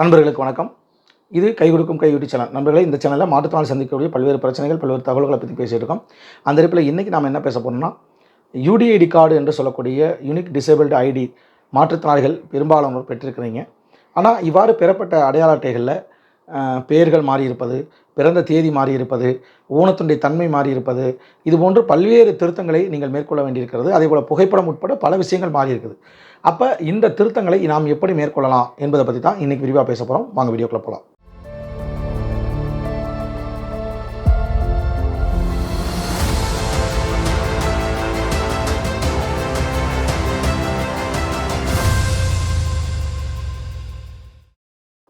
நண்பர்களுக்கு வணக்கம். இது கை கொடுக்கும் கை யூடியூப் சேனல். நண்பர்களே இந்த சேனலில் மாற்றுத்திறனாளி சந்திக்கக்கூடிய பல்வேறு பிரச்சனைகள் பல்வேறு தகவல்களை பற்றி பேசிட்டு இருக்கோம் அந்த இருப்பில் இன்றைக்கி நாம் என்ன பேச போகிறோம்னா யூடிஐடி கார்டு என்று சொல்லக்கூடிய யூனிக் டிசேபிள்டு ஐடி மாற்றுத்திறனாளிகள் பெரும்பாலானோர் பெற்றிருக்கிறீங்க. ஆனால் இவ்வாறு பெறப்பட்ட அடையாள அட்டைகளில் பெயர்கள் மாறியிருப்பது பிறந்த தேதி மாறியிருப்பது ஊனத்துடைய தன்மை மாறி இருப்பது இது போன்று பல்வேறு திருத்தங்களை நீங்கள் மேற்கொள்ள வேண்டியிருக்கிறது. அதே போல் புகைப்படம் உட்பட பல விஷயங்கள் மாறியிருக்குது. அப்போ இந்த திருத்தங்களை நாம் எப்படி மேற்கொள்ளலாம் என்பதை பற்றி தான் இன்றைக்கி விரிவாக பேச போகிறோம் வாங்க வீடியோக்குள்ள போகலாம்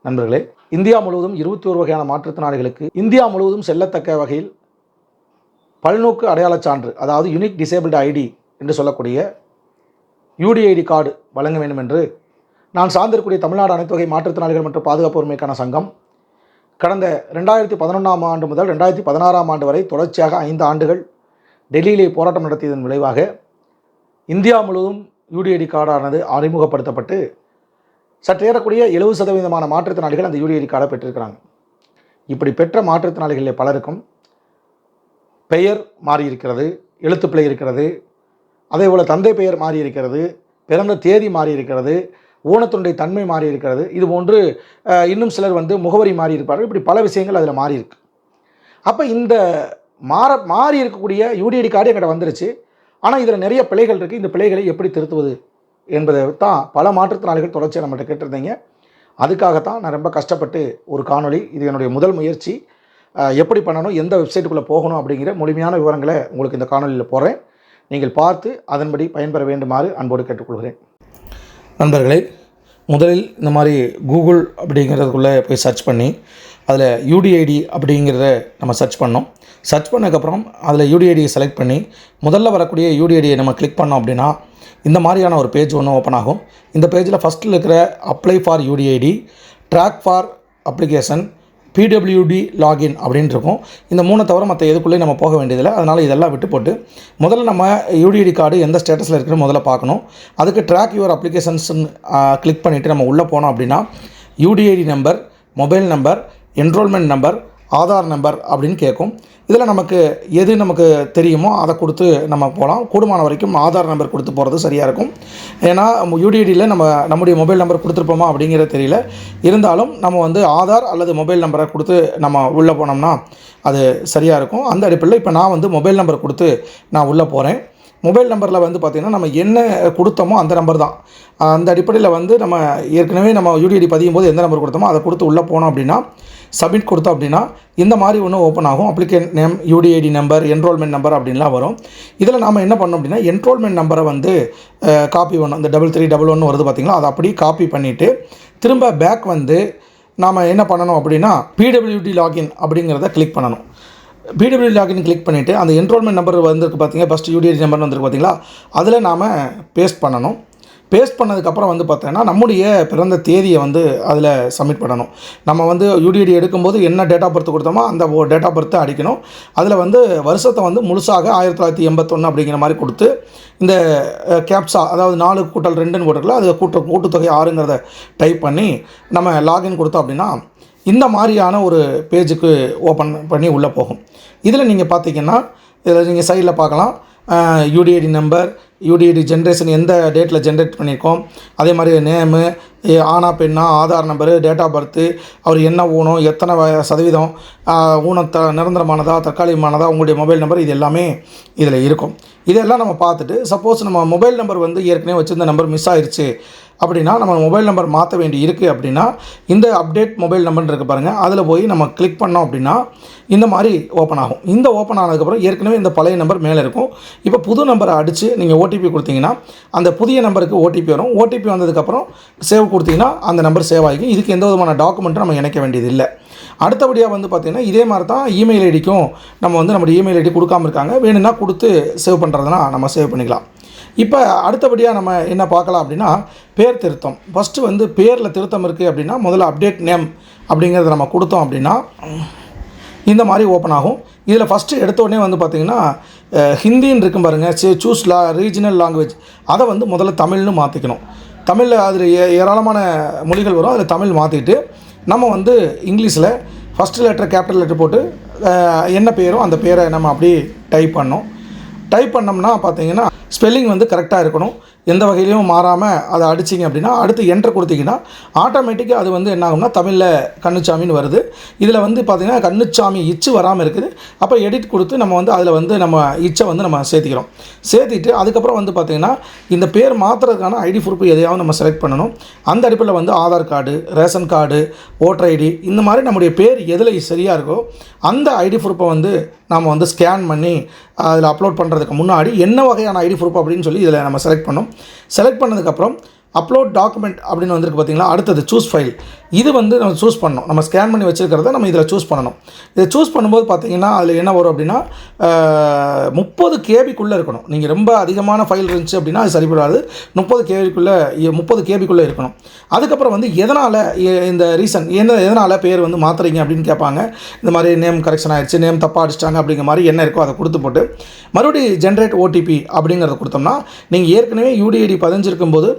நண்பர்களே இந்தியா முழுவதும் இருபத்தி ஒரு வகையான மாற்றுத்திறனாளிகளுக்கு இந்தியா முழுவதும் செல்லத்தக்க வகையில் பல்நோக்கு அடையாளச் சான்று அதாவது யுனிக் டிசேபிள்டு ஐடி என்று சொல்லக்கூடிய யூடிஐடி கார்டு வழங்க வேண்டும் என்று நான் சார்ந்திருக்கூடிய தமிழ்நாடு அனைத்து வகை மாற்றுத்திறனாளிகள் மற்றும் பாதுகாப்பு உரிமைக்கான சங்கம் கடந்த ரெண்டாயிரத்தி பதினொன்றாம் ஆண்டு முதல் ரெண்டாயிரத்தி பதினாறாம் ஆண்டு வரை தொடர்ச்சியாக ஐந்து ஆண்டுகள் டெல்லியிலே போராட்டம் நடத்தியதன் விளைவாக இந்தியா முழுவதும் யூடிஐடி கார்டானது அறிமுகப்படுத்தப்பட்டு சற்று ஏறக்கூடிய எழுபது சதவீதமான மாற்றுத்திறனாளிகள் அந்த யூடிஐடி கார்டை பெற்றிருக்கிறாங்க இப்படி பெற்ற மாற்றுத்திறனாளிகளில் பலருக்கும் பெயர் மாறி இருக்கிறது எழுத்துப்பிழை இருக்கிறது அதே போல் தந்தை பெயர் மாறி இருக்கிறது பிறந்த தேதி மாறி இருக்கிறது ஊனத்தினுடைய தன்மை மாறி இருக்கிறது இது போன்று இன்னும் சிலர் வந்து முகவரி மாறி இருப்பார்கள் இப்படி பல விஷயங்கள் அதில் மாறி இருக்கு அப்போ இந்த மாற மாறி இருக்கக்கூடிய யூடிஐடி கார்டு எங்கிட்ட வந்துருச்சு. ஆனால் இதில் நிறைய பிழைகள் இருக்குது இந்த பிழைகளை எப்படி திருத்துவது? என்பதை தான் பல மாற்றுத்திறனாளிகள் தொடர்ச்சியாக நம்மகிட்ட கேட்டிருந்தீங்க. அதுக்காகத்தான் நான் ரொம்ப கஷ்டப்பட்டு ஒரு காணொளி இது என்னுடைய முதல் முயற்சி. எப்படி பண்ணணும் எந்த வெப்சைட்டுக்குள்ளே போகணும் அப்படிங்கிற முழுமையான விவரங்களை உங்களுக்கு இந்த காணொளியில் போடுறேன். நீங்கள் பார்த்து அதன்படி பயன்பெற வேண்டுமாறு அன்போடு கேட்டுக்கொள்கிறேன். நண்பர்களே முதலில் இந்த மாதிரி கூகுள் அப்படிங்கிறதுக்குள்ளே போய் சர்ச் பண்ணி அதில் யூடிஐடி அப்படிங்கிறத நம்ம சர்ச் பண்ணோம். சர்ச் பண்ணதுக்கப்புறம் அதில் யூடிஐடியை செலக்ட் பண்ணி முதல்ல வரக்கூடிய யூடிஐடியை நம்ம கிளிக் பண்ணோம் அப்படின்னா இந்த மாதிரியான ஒரு பேஜ் ஒன்று ஓப்பன் ஆகும். இந்த பேஜில் ஃபஸ்ட்டில் இருக்கிற apply for UDID track for application PWD login அப்படின்னு இருக்கும். இந்த மூணை தவிர மற்ற எதுக்குள்ளேயும் நம்ம போக வேண்டியதில்லை. அதனால் இதெல்லாம் விட்டு போட்டு முதல்ல நம்ம யூடிஐடி கார்டு எந்த ஸ்டேட்டஸில் இருக்குன்னு முதல்ல பார்க்கணும். அதுக்கு ட்ராக் யுவர் அப்ளிகேஷன்ஸ் கிளிக் பண்ணிவிட்டு நம்ம உள்ளே போனோம் அப்படின்னா UDID number mobile number enrolment number Aadhaar number அப்படின்னு கேட்கும் இதில் நமக்கு எது நமக்கு தெரியுமோ அதை கொடுத்து நம்ம போகலாம். கூடுமான வரைக்கும் ஆதார் நம்பர் கொடுத்து போகிறது சரியாக இருக்கும். ஏன்னா யூடிடியில் நம்ம நம்முடைய மொபைல் நம்பர் கொடுத்துருப்போமா அப்படிங்கிறது தெரியல. இருந்தாலும் நம்ம வந்து ஆதார் அல்லது மொபைல் நம்பரை கொடுத்து நம்ம உள்ளே போனோம்னா அது சரியாக இருக்கும். அந்த அடிப்படையில் இப்போ நான் வந்து மொபைல் நம்பர் கொடுத்து நான் உள்ளே போகிறேன். மொபைல் நம்பரில் வந்து பார்த்திங்கன்னா நம்ம என்ன கொடுத்தோமோ அந்த நம்பர் தான். அந்த அடிப்படையில் வந்து நம்ம ஏற்கனவே நம்ம யூடிஐடி பதியும் போது எந்த நம்பர் கொடுத்தோமோ அதை கொடுத்து உள்ளே போனோம் அப்படின்னா சப்மிட் கொடுத்தோம் அப்படின்னா இந்த மாதிரி ஒன்று ஓப்பன் ஆகும். Applicant name UDID number enrolment number அப்படின்லாம் வரும். இதில் நாம் என்ன பண்ணோம் அப்படின்னா என்ரோல்மெண்ட் நம்பரை வந்து காப்பி பண்ணோம் இந்த டபுள் த்ரீ டபுள் ஒன்று வருது பார்த்திங்களா அதை அப்படியே காப்பி பண்ணிவிட்டு திரும்ப பேக் வந்து நாம் என்ன பண்ணணும் அப்படின்னா பிடபிள்யூடி லாகின் அப்படிங்கிறத கிளிக் பண்ணணும். பிடபிள்யூ லாகின் கிளிக் பண்ணிவிட்டு அந்த என்ரோல்மெண்ட் நம்பர் வந்திருக்கு பார்த்தீங்க ஃபஸ்ட்டு யூடிஐ நம்பர் வந்திருக்கு பார்த்தீங்களா அதில் நாம் பேஸ்ட் பண்ணணும். பேஸ்ட் பண்ணதுக்கப்புறம் வந்து பார்த்தோன்னா நம்முடைய பிறந்த தேதியை வந்து அதில் சப்மிட் பண்ணணும். நம்ம வந்து யூடிஐடி எடுக்கும்போது என்ன டேட் ஆஃப் பர்த் கொடுத்தோமோ அந்த டேட் ஆஃப் பர்த்தை அடிக்கணும். அதில் வந்து வருஷத்தை வந்து முழுசாக ஆயிரத்தி தொள்ளாயிரத்தி எண்பத்தொன்று அப்படிங்கிற மாதிரி கொடுத்து இந்த கேப்ஸா அதாவது நாலு கூட்டல் ரெண்டுன்னு போட்டுருக்கல அது கூட்ட கூட்டுத்தொகை ஆறுங்கிறத டைப் பண்ணி நம்ம லாகின் கொடுத்தோம் அப்படின்னா இந்த மாதிரியான ஒரு பேஜுக்கு ஓப்பன் பண்ணி உள்ளே போகும். இதில் நீங்கள் பார்த்தீங்கன்னா இதில் நீங்கள் சைடில் பார்க்கலாம். யூடிஐடி நம்பர் யூடிஐடி ஜென்ரேஷன் எந்த டேட்டில் ஜென்ரேட் பண்ணியிருக்கோம். அதே மாதிரி நேமு ஆனா பெண்ணா Aadhaar number date of birth அவர் என்ன ஊனம் எத்தனை சதவீதம் ஆஹ், ஊனம் த நிரந்தரமானதா தற்காலிகமானதா உங்களுடைய மொபைல் நம்பர் இது எல்லாமே இதில் இருக்கும். இதெல்லாம் நம்ம பார்த்துட்டு சப்போஸ் நம்ம மொபைல் நம்பர் வந்து ஏற்கனவே வச்சுருந்த நம்பர் மிஸ் ஆயிடுச்சு அப்படின்னா நம்ம மொபைல் நம்பர் மாற்ற வேண்டி இருக்குது அப்படின்னா இந்த அப்டேட் மொபைல் நம்பர்னு இருக்குது பாருங்கள் அதில் போய் நம்ம கிளிக் பண்ணோம் அப்படின்னா இந்த மாதிரி ஓப்பன் ஆகும். இந்த ஓப்பன் ஆனதுக்கப்புறம் ஏற்கனவே இந்த பழைய நம்பர் மேலே இருக்கும். இப்போ புது நம்பரை அடித்து நீங்கள் ஓடிபி கொடுத்தீங்கன்னா அந்த புதிய நம்பருக்கு ஓடிபி வரும். ஓடிபி வந்ததுக்கப்புறம் சேவ் கொடுத்தீங்கன்னா அந்த நம்பர் சேவ் ஆகிக்கும். இதுக்கு எந்த விதமான டாக்குமெண்ட்டும் நம்ம இணைக்க வேண்டியது இல்லை. அடுத்தபடியாக வந்து பார்த்திங்கன்னா இதே மாதிரி தான் இமெயில் ஐடிக்கும் நம்ம வந்து நம்மளுடைய இமெயில் ஐடி கொடுக்காம இருக்காங்க. வேணும்னா கொடுத்து சேவ் பண்ணுறதுனா நம்ம சேவ் பண்ணிக்கலாம். இப்போ அடுத்தபடியாக நம்ம என்ன பார்க்கலாம் அப்படின்னா பேர் திருத்தம். ஃபஸ்ட்டு வந்து பேரில் திருத்தம் இருக்குது அப்படின்னா முதல்ல அப்டேட் நேம் அப்படிங்கிறத நம்ம கொடுத்தோம் அப்படின்னா இந்த மாதிரி ஓப்பன் ஆகும். இதில் ஃபஸ்ட்டு எடுத்த உடனே வந்து பார்த்திங்கன்னா ஹிந்தின்னு இருக்கும் பாருங்கள் சே சூஸ் லா ரீஜனல் லாங்குவேஜ் அதை வந்து முதல்ல தமிழ்னு மாற்றிக்கணும் தமிழில் அதில் ஏ ஏராளமான மொழிகள் வரும். அதில் தமிழ் மாற்றிட்டு நம்ம வந்து இங்கிலீஷில் ஃபஸ்ட்டு லெட்டர் கேபிட்டல் லெட்டர் போட்டு என்ன பேரோ அந்த பேரை நம்ம அப்படியே டைப் பண்ணோம். டைப் பண்ணோம்னா பார்த்தீங்கன்னா ஸ்பெல்லிங் வந்து கரெக்டாக இருக்கணும். எந்த வகையிலையும் மாறாமல் அதை அடிச்சிங்க அப்படின்னா அடுத்து என்ட்ரு கொடுத்தீங்கன்னா ஆட்டோமேட்டிக்காக அது வந்து என்ன ஆகும்னா தமிழில் கண்ணுச்சாமின்னு வருது. இதில் வந்து பார்த்திங்கன்னா கண்ணுச்சாமி இச்சு வராமல் இருக்குது. அப்போ எடிட் கொடுத்து நம்ம வந்து அதில் வந்து நம்ம இச்சை வந்து நம்ம சேர்த்திக்கிறோம். சேர்த்திட்டு அதுக்கப்புறம் வந்து பார்த்திங்கன்னா இந்த பேர் மாற்றுறதுக்கான ஐடி ப்ரூஃப் எதையாவது நம்ம செலக்ட் பண்ணணும். அந்த அடிப்படையில் வந்து Aadhaar card ration card voter ID இந்த மாதிரி நம்முடைய பேர் எதில் சரியாக இருக்கோ அந்த ஐடி ப்ரூஃபை வந்து நாம் வந்து ஸ்கேன் பண்ணி அதில் அப்லோட் பண்ணுறதுக்கு முன்னாடி என்ன வகையான ஐடி ப்ரூஃப் அப்படின்னு சொல்லி இதில் நம்ம செலக்ட் பண்ணோம் செலக்ட் பண்ணதுக்கப்புறம் அப்லோட் டாக்குமெண்ட் அப்படின்னு வந்திருக்கு பார்த்தீங்களா? அடுத்தது சூஸ் ஃபைல் இது வந்து நம்ம சூஸ் பண்ணணும். நம்ம ஸ்கேன் பண்ணி வச்சுருக்கிறத நம்ம இதில் சூஸ் பண்ணணும். இதை சூஸ் பண்ணும்போது பார்த்தீங்கன்னா அதில் என்ன வரும் அப்படின்னா முப்பது கேபிக்குள்ளே இருக்கணும். நீங்கள் ரொம்ப அதிகமான ஃபைல் இருந்துச்சு அப்படின்னா அது சரிப்படாது முப்பது கேபிக்குள்ளே முப்பது கேபிக்குள்ளே இருக்கணும். அதுக்கப்புறம் வந்து எதனால் இந்த ரீசன் என்ன எதனால் பேர் வந்து மாற்றுறீங்க அப்படின்னு கேட்பாங்க. இந்த மாதிரி நேம் கரெக்ஷன் ஆகிடுச்சு நேம் தப்பாக அடிச்சிட்டாங்க அப்படிங்கிற மாதிரி என்ன இருக்கோ அதை கொடுத்து போட்டு மறுபடியும் ஜென்ரேட் ஓடிபி அப்படிங்கிறத கொடுத்தோம்னா நீங்கள் ஏற்கனவே யூடிஐடி பதிஞ்சிருக்கும் போது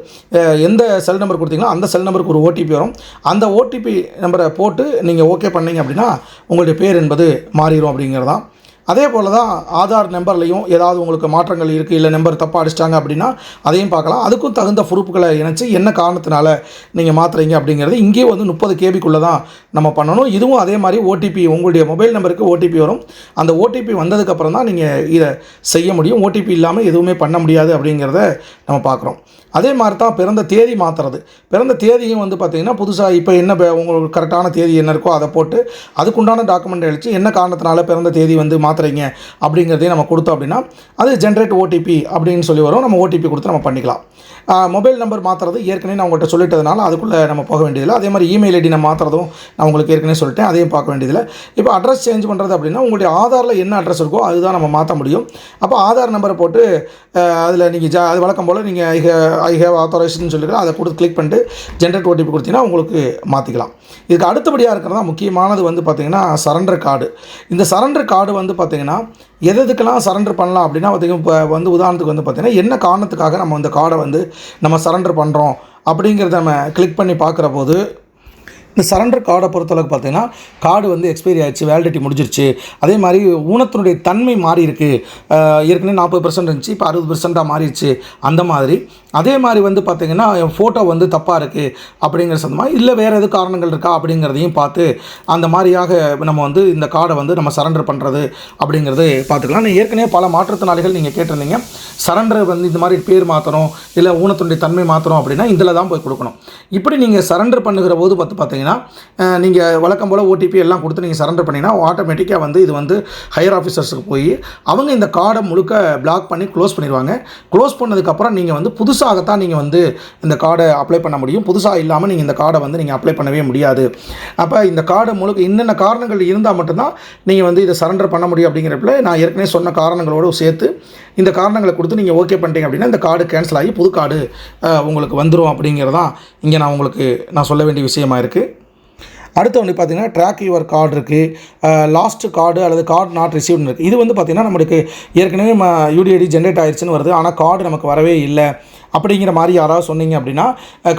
எந்த செல் நம்பர் கொடுத்தீங்களோ அந்த செல் நம்பருக்கு ஒரு ஓடிபி வரும். அந்த ஓடிபி நம்பரை போட்டு நீங்கள் ஓகே பண்ணீங்க அப்படின்னா உங்களுடைய பேர் என்பது மாறிடும் அப்படிங்கிறது தான் அதே போல் தான் ஆதார் நம்பர்லையும் ஏதாவது உங்களுக்கு மாற்றங்கள் இருக்குது இல்லை நம்பர் தப்பாக அடிச்சிட்டாங்க அப்படின்னா அதையும் பார்க்கலாம். அதுக்கும் தகுந்த ப்ரூஃப்களை இணைச்சி என்ன காரணத்தினால நீங்கள் மாற்றுறீங்க அப்படிங்கிறது இங்கேயும் வந்து முப்பது கேபிக்குள்ளே தான் நம்ம பண்ணணும். இதுவும் அதே மாதிரி ஓடிபி உங்களுடைய மொபைல் நம்பருக்கு ஓடிபி வரும். அந்த ஓடிபி வந்ததுக்கப்புறம் தான் நீங்கள் இதை செய்ய முடியும். ஓடிபி இல்லாமல் எதுவுமே பண்ண முடியாது அப்படிங்கிறத நம்ம பார்க்குறோம். அதே மாதிரி தான் பிறந்த தேதி மாற்றுறது பிறந்த தேதியும் வந்து பார்த்திங்கன்னா புதுசாக இப்போ என்ன பே- உங்களுக்கு கரெக்டான தேதி என்ன இருக்கோ அதை போட்டு அதுக்குண்டான டாக்குமெண்ட் அழிச்சு என்ன காரணத்தினால பிறந்த தேதி வந்து மாற்றுறீங்க அப்படிங்கிறதையும் நம்ம கொடுத்தோம் அப்படின்னா அது ஜென்ரேட் ஓடிபி அப்படின்னு சொல்லி வரும். நம்ம ஓடிபி கொடுத்து நம்ம பண்ணிக்கலாம். மொபைல் நம்பர் மாற்றுறது ஏற்கனவே நான் உங்கள்கிட்ட சொல்லிட்டதுனால அதுக்குள்ளே நம்ம போக வேண்டியதில்லை. அதே மாதிரி இமெயில் ஐடி நான் மாற்றுறதும் நான் உங்களுக்கு ஏற்கனவே சொல்லிட்டேன். அதையும் பார்க்க வேண்டியதில்லை. இப்போ அட்ரஸ் சேஞ்ச் பண்ணுறது அப்படின்னா உங்களுடைய ஆதாரில் என்ன அட்ரஸ் இருக்கோ அதுதான் நம்ம மாற்ற முடியும். அப்போ ஆதார் நம்பரை போட்டு அதில் நீங்கள் ஜா அது வழக்கம் போல் நீங்கள் ஐ ஐ ஹேவ் ஆத்தரைசேஷன் சொல்லிக்கலாம் அதை கொடுத்து கிளிக் பண்ணிட்டு ஜென்ரேட் ஓடிபி கொடுத்தீங்கன்னா உங்களுக்கு மாற்றிக்கலாம் இதுக்கு அடுத்தபடியாக இருக்கிறதா முக்கியமானது வந்து பார்த்திங்கன்னா சரண்டர் கார்டு இந்த சரண்டர் கார்டு வந்து பார்த்திங்கன்னா எது எதுக்கெல்லாம் சரண்டர் பண்ணலாம் அப்படின்னா பார்த்திங்கன்னா இப்போ வந்து உதாரணத்துக்கு வந்து பார்த்திங்கன்னா என்ன காரணத்துக்காக நம்ம இந்த கார்டை வந்து நம்ம சரண்டர் பண்ணுறோம் அப்படிங்கிறத நம்ம கிளிக் பண்ணி பார்க்குற போது இந்த சரண்டர் கார்டை பொறுத்தளவுக்கு பார்த்தீங்கன்னா கார்டு வந்து எக்ஸ்பைரி ஆயிடுச்சு வேலிடிட்டி முடிஞ்சிருச்சு. அதே மாதிரி ஊனத்தினுடைய தன்மை மாறி இருக்கு. ஏற்கனவே நாற்பது பர்சன்ட் இருந்துச்சு இப்போ அறுபது பர்சன்ட்டாக மாறிடுச்சு. அந்த மாதிரி. அதே மாதிரி வந்து பார்த்திங்கன்னா என் ஃபோட்டோ வந்து தப்பாக இருக்குது அப்படிங்கிற சந்தமாக இல்லை வேறு எது காரணங்கள் இருக்கா அப்படிங்கிறதையும் பார்த்து அந்த மாதிரியாக நம்ம வந்து இந்த கார்டை வந்து நம்ம சரண்டர் பண்ணுறது அப்படிங்கிறது பார்த்துக்கலாம். நான் ஏற்கனவே பல மாற்றுத்திறனாளிகள் நீங்கள் கேட்டிருந்தீங்க. சரண்டர் வந்து இந்த மாதிரி பேர் மாற்றணும் இல்லை ஊனத்தினுடைய தன்மை மாற்றணும் அப்படின்னா இதில் தான் போய் கொடுக்கணும். இப்படி நீங்கள் சரண்டர் பண்ணுகிற போது பார்த்து பார்த்தீங்கன்னா நீங்கள் வழக்கம் போல் ஓடிபி எல்லாம் கொடுத்து நீங்கள் சரண்டர் பண்ணிங்கன்னா ஆட்டோமேட்டிக்காக வந்து இது வந்து ஹையர் ஆஃபீஸர்ஸுக்கு போய் அவங்க இந்த கார்டை முழுக்க பிளாக் பண்ணி க்ளோஸ் பண்ணிடுவாங்க க்ளோஸ் பண்ணதுக்கப்புறம் நீங்கள் வந்து புதுசாகத்தான் நீங்கள் வந்து இந்த கார்டை அப்ளை பண்ண முடியும். புதுசாக இல்லாமல் நீங்கள் இந்த கார்டை வந்து நீங்கள் அப்ளை பண்ணவே முடியாது. அப்போ இந்த கார்டை முழுக்க என்னென்ன காரணங்கள் இருந்தால் மட்டும்தான் நீங்கள் வந்து இதை சரண்டர் பண்ண முடியும் அப்படிங்கிறப்பல நான் ஏற்கனவே சொன்ன காரணங்களோடு சேர்த்து இந்த காரணங்களை கொடுத்து நீங்கள் ஓகே பண்ணிட்டீங்க அப்படின்னா இந்த கார்டு கேன்சல் ஆகி புது கார்டு உங்களுக்கு வந்துடும் அப்படிங்கிறதான் இங்கே நான் உங்களுக்கு நான் சொல்ல வேண்டிய விஷயமா இருக்குது அடுத்து வந்து பார்த்தீங்கன்னா ட்ராக் யுவர் கார்டு இருக்குது லாஸ்ட் கார்டு அல்லது கார்டு நாட் ரிசீவ்னு இருக்குது இது வந்து பார்த்திங்கன்னா நம்மளுக்கு ஏற்கனவே யூடிஐடி ஜென்ரேட் ஆயிடுச்சுன்னு வருது. ஆனால் கார்டு நமக்கு வரவே இல்லை. அப்படிங்கிற மாதிரி யாராவது சொன்னீங்க அப்படின்னா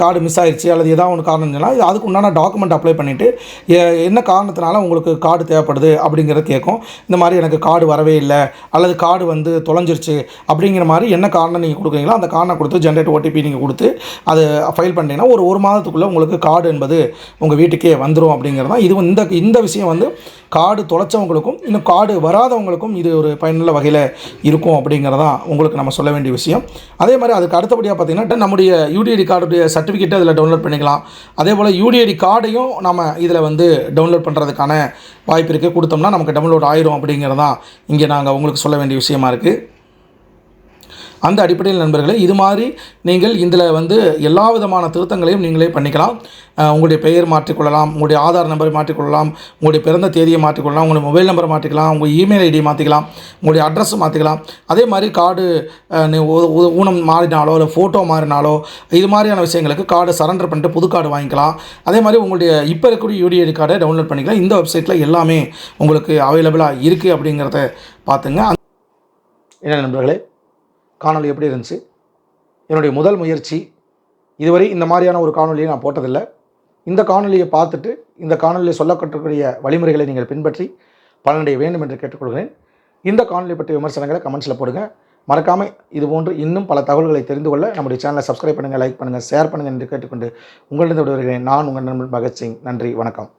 கார்டு மிஸ் ஆயிடுச்சு அல்லது ஏதாவது ஒன்று காரணம் சொன்னால் அதுக்கு உண்டான டாக்குமெண்ட் அப்ளை பண்ணிவிட்டு என்ன காரணத்தினால உங்களுக்கு கார்டு தேவைப்படுது அப்படிங்கிறத கேட்கும். இந்த மாதிரி எனக்கு கார்டு வரவே இல்லை அல்லது கார்டு வந்து தொலைஞ்சிருச்சு அப்படிங்கிற மாதிரி என்ன காரணம் நீங்கள் கொடுக்குறீங்களோ அந்த காரணம் கொடுத்து ஜென்ரேட் ஓடிபி நீங்கள் கொடுத்து அதை ஃபைல் பண்ணிட்டீங்கன்னா ஒரு ஒரு மாதத்துக்குள்ளே உங்களுக்கு கார்டு என்பது உங்கள் வீட்டுக்கே வந்துடும் அப்படிங்கிறது தான். இது இந்த இந்த விஷயம் வந்து கார்டு தொலைச்சவங்களுக்கும் இன்னும் கார்டு வராதவங்களுக்கும் இது ஒரு பயனுள்ள வகையில் இருக்கும் அப்படிங்கிறதான் உங்களுக்கு நம்ம சொல்ல வேண்டிய விஷயம். அதே மாதிரி அதுக்கு அடுத்தபடி அடுத்தபடியாக பார்த்தீங்கன்னா நம்முடைய யூடிஐடி கார்டுடைய சர்டிஃபிகேட்டை அதில் டவுன்லோட் பண்ணிக்கலாம். அதே போல் யூடிஐடி கார்டையும் நம்ம இதில் வந்து டவுன்லோட் பண்ணுறதுக்கான வாய்ப்பு இருக்குது கொடுத்தோம்னா நமக்கு டவுன்லோட் ஆயிரும் அப்படிங்கிறதான் இங்கே நாங்கள் உங்களுக்கு சொல்ல வேண்டிய விஷயமா இருக்குது அந்த அடிப்படையில் நண்பர்களே இது மாதிரி நீங்கள் இதில் வந்து எல்லா விதமான திருத்தங்களையும் நீங்களே பண்ணிக்கலாம். உங்களுடைய பெயர் மாற்றிக்கொள்ளலாம் உங்களுடைய ஆதார் நம்பரை மாற்றிக்கொள்ளலாம் உங்களுடைய பிறந்த தேதியை மாற்றிக்கொள்ளலாம் உங்களுடைய மொபைல் நம்பரை மாற்றிக்கலாம் உங்கள் இமெயில் ஐடி மாற்றிக்கலாம் உங்களுடைய அட்ரஸ் மாற்றிக்கலாம். அதே மாதிரி கார்டு நீ ஊனம் மாறினாலோ இல்லை ஃபோட்டோ மாறினாலோ இது மாதிரியான விஷயங்களுக்கு கார்டு சரண்டர் பண்ணிட்டு புது கார்டு வாங்கிக்கலாம். அதே மாதிரி உங்களுடைய இப்போ இருக்கக்கூடிய யூடிஐடி கார்டை டவுன்லோட் பண்ணிக்கலாம். இந்த வெப்சைட்டில் எல்லாமே உங்களுக்கு அவைலபிளாக இருக்குது அப்படிங்கிறத பார்த்துங்க. என்ன நண்பர்களே காணொளி எப்படி இருந்துச்சு? என்னுடைய முதல் முயற்சி இதுவரை இந்த மாதிரியான ஒரு காணொலியை நான் போட்டதில்லை. இந்த காணொலியை பார்த்துட்டு இந்த காணொலியில் சொல்லப்பட்டிருக்கிற வழிமுறைகளை நீங்கள் பின்பற்றி பலனடைய வேண்டும் என்று கேட்டுக்கொள்கிறேன். இந்த காணொலி பற்றிய விமர்சனங்களை கமெண்ட்ஸில் போடுங்க. மறக்காமல் இது போன்று இன்னும் பல தகவல்களை தெரிந்து கொள்ள நம்முடைய சேனலை சப்ஸ்கிரைப் பண்ணுங்கள் லைக் பண்ணுங்கள் ஷேர் பண்ணுங்கள் என்று கேட்டுக்கொண்டு உங்களிடம் விடுகிறேன் நான் உங்கள் நண்பன் பகத்சிங். நன்றி வணக்கம்.